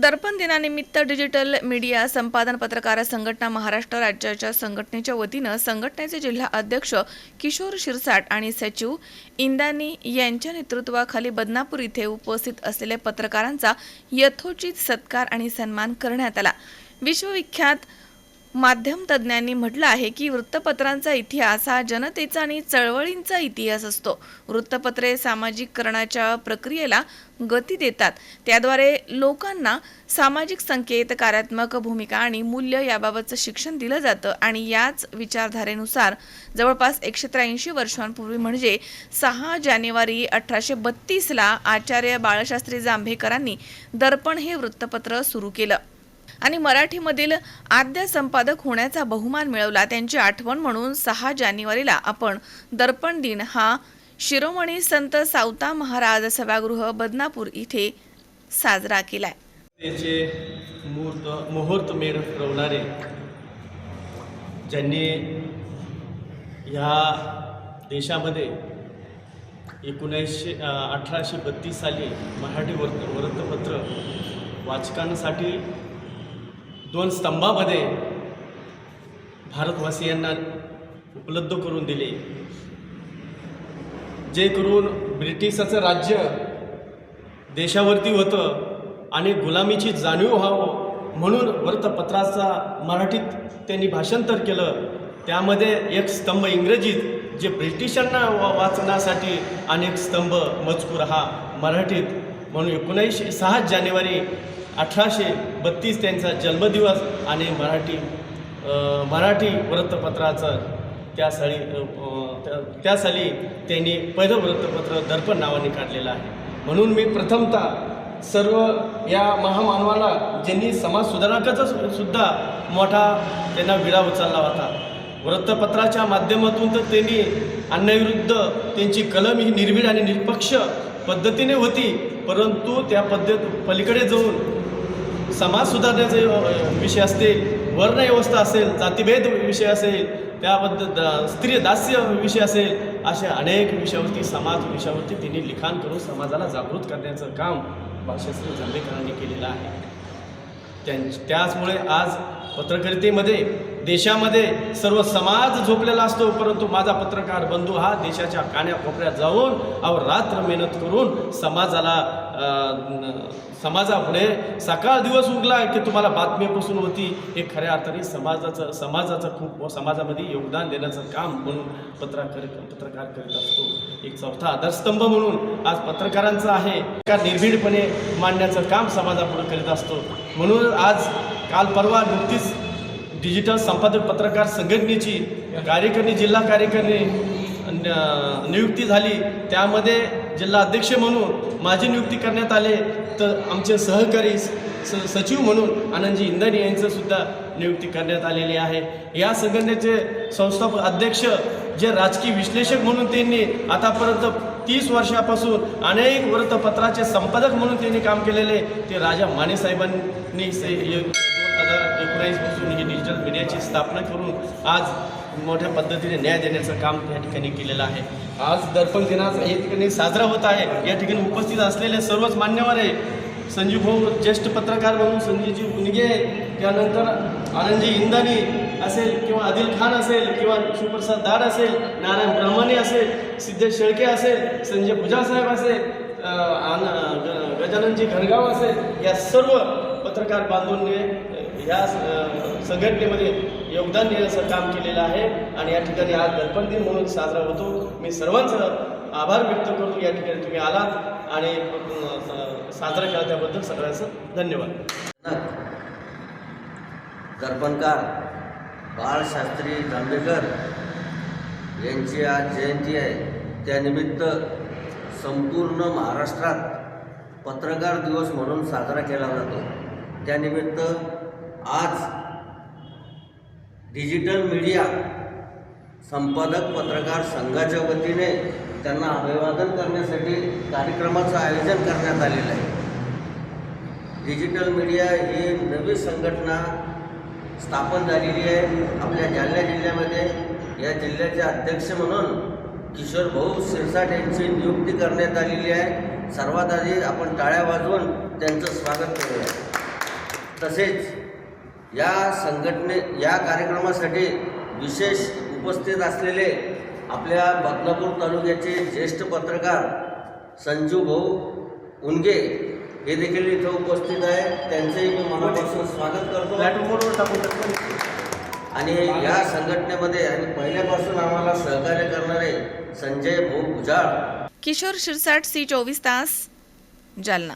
दर्पण दिनानिमित्त digital media संपादन पत्रकार संघटना महाराष्ट्र राज्याच्या संघटनेच्या वतीनं संघटनेचे जिल्हा अध्यक्ष किशोर शिरसाट आणि सचिव इंदानी यांच्या नेतृत्वाखाली बदनापूर इथे उपस्थित असलेल्या पत्रकारांचा यथोचित सत्कार आणि सन्मान करण्यात आला. विश्वविख्यात माध्यम तज्ज्ञांनी म्हटलं आहे की वृत्तपत्रांचा इतिहास हा जनतेचा आणि चळवळींचा इतिहास असतो. वृत्तपत्रे सामाजिककरणाच्या प्रक्रियेला गती देतात. त्याद्वारे लोकांना सामाजिक संकेत कार्यात्मक भूमिका आणि मूल्य याबाबतचं शिक्षण दिलं जातं आणि याच विचारधारेनुसार जवळपास एकशे त्र्याऐंशी वर्षांपूर्वी म्हणजे सहा जानेवारी अठराशे बत्तीसला आचार्य बाळशास्त्री जांभेकरांनी दर्पण हे वृत्तपत्र सुरू केलं. आणि मराठीमधील आद्य संपादक होण्याचा बहुमान मिळवला. त्यांची आठवण म्हणून सहा जानेवारीला आपण दर्पण दिन हा शिरोमणी संत सावता महाराज सभागृह बदनापूर इथे साजरा केलाय. त्याचे मुहूर्त मुहूर्त मेढ फिरवणारे ज्यांनी ह्या देशामध्ये एकोणीसशे अठराशे बत्तीस साली मराठी वर्त वृत्तपत्र वाचकांसाठी दोन स्तंभामध्ये भारतवासियांना उपलब्ध करून दिले. जे करून ब्रिटिशाचं राज्य देशावरती होतं आणि गुलामीची जाणीव व्हावं म्हणून वृत्तपत्राचा मराठीत त्यांनी भाषांतर केलं. त्यामध्ये एक स्तंभ इंग्रजीत जे ब्रिटिशांना वा वाचण्यासाठी आणि एक स्तंभ मजकूर हा मराठीत. म्हणून एकोणीसशे सहा जानेवारी अठराशे बत्तीस त्यांचा जन्मदिवस आणि मराठी मराठी वृत्तपत्राचं त्या साली त्या- त्या साली त्यांनी पहिलं वृत्तपत्र दर्पण नावाने काढलेलं आहे. म्हणून मी प्रथमतः सर्व या महामानवाला ज्यांनी समाज सुधारकाचा सु- सुद्धा मोठा त्यांना विडा उचलला होता. वृत्तपत्राच्या माध्यमातून तर त्यांनी अन्यायविरुद्ध त्यांची कलम ही निर्भीड आणि निष्पक्ष पद्धतीने होती परंतु त्या पद्धत पलीकडे जाऊन समाज सुधारण्याचे विषय असतील वर्णव्यवस्था असेल जातीभेद विषय असेल त्याबद्दल स्त्री दास्य विषय असेल अशा अनेक विषयावरती समाज विषयावरती तिने लिखाण करून समाजाला जागृत करण्याचं काम भाषाश्री जांभेकरांनी केलेलं आहे. त्यां त्याचमुळे आज पत्रकारितेमध्ये देशामध्ये सर्व समाज झोपलेला असतो परंतु माझा पत्रकार बंधू हा देशाच्या कान्याकोपऱ्यात जाऊन अव रात्र मेहनत करून समाजाला समाजापुढे सकाळ दिवस उगला की तुम्हाला बातमीपासून होती. हे खऱ्या अर्थाने समाजाचं समाजाचं खूप समाजामध्ये योगदान देण्याचं काम म्हणून पत्रकार पत्रकार करीत असतो. एक चौथा आधारस्तंभ म्हणून आज पत्रकारांचं आहे. का निर्भीडपणे मांडण्याचं काम समाजापुढे करीत असतो. म्हणून आज काल परवा नुकतीच डिजिटल संपादक पत्रकार संघटनेची कार्यकारिणी जिल्हा कार्यकारिणी न- नियुक्ती झाली. त्यामध्ये जिल्हा अध्यक्ष म्हणून माझी नियुक्ती करण्यात आले तर आमचे सहकारी स सचिव म्हणून आनंदजी इंदानी यांचंसुद्धा नियुक्ती करण्यात आलेली आहे. या संघटनेचे संस्थापक अध्यक्ष जे राजकीय विश्लेषक म्हणून त्यांनी आतापर्यंत तीस वर्षापासून अनेक वृत्तपत्राचे संपादक म्हणून त्यांनी काम केलेले ते राजा मानेसाहेबांनी से दोन हजार एकोणावीसपासून ही डिजिटल मीडियाची स्थापना करून आज मोठ्या पद्धतीने न्याय देण्याचं काम या ठिकाणी केलेलं आहे. आज दर्पण दिनाचा या ठिकाणी साजरा होत आहे. या ठिकाणी उपस्थित असलेले सर्वच मान्यवर आहे. संजीव भाऊ ज्येष्ठ पत्रकार म्हणून संजीवजी उनगे त्यानंतर आनंदजी इंदानी असेल किंवा आदिल खान असेल किंवा शिवप्रसाद दाड असेल नारायण ब्राह्मणे असेल सिद्धेश शेळके असेल संजय पूजासाहेब असेल ग- गजाननजी घरगाव असेल या सर्व पत्रकार बांधूंनी ह्या संघटनेमध्ये योगदान देण्याचं काम केलेलं आहे आणि या ठिकाणी आज दर्पण दिन म्हणून साजरा होतो. मी सर्वांचं आभार व्यक्त करतो. या ठिकाणी तुम्ही आलात आणि साजरा केला त्याबद्दल सगळ्यांचं धन्यवाद. दर्पणकार बाळशास्त्री जांभेकर यांची आज जयंती आहे. त्यानिमित्त संपूर्ण महाराष्ट्रात पत्रकार दिवस म्हणून साजरा केला जातो. त्यानिमित्त आज डिजिटल मीडिया संपादक पत्रकार संघाच्या वतीने त्यांना अभिवादन करण्यासाठी कार्यक्रमाचं आयोजन करण्यात आलेलं आहे. डिजिटल मीडिया ही नवी संघटना स्थापन झालेली आहे. आपल्या जालना जिल्ह्यामध्ये या जिल्ह्याचे अध्यक्ष म्हणून किशोर भाऊ सिरसाट यांची नियुक्ती करण्यात आलेली आहे. सर्वात आधी आपण टाळ्या वाजवून त्यांचं स्वागत करूया. तसेच या संघटने या कार्यक्रमासाठी विशेष उपस्थित असलेले आपल्या बदलापूर तालुक्याचे ज्येष्ठ पत्रकार संजू भाऊ उनगे हे देखील इथं उपस्थित आहे. त्यांचंही मी मनापासून स्वागत करतो. आणि या संघटनेमध्ये आणि पहिल्यापासून आम्हाला सहकार्य करणारे संजय भाऊ भुजाळ. किशोर शिरसाट सी चोवीस तास जालना.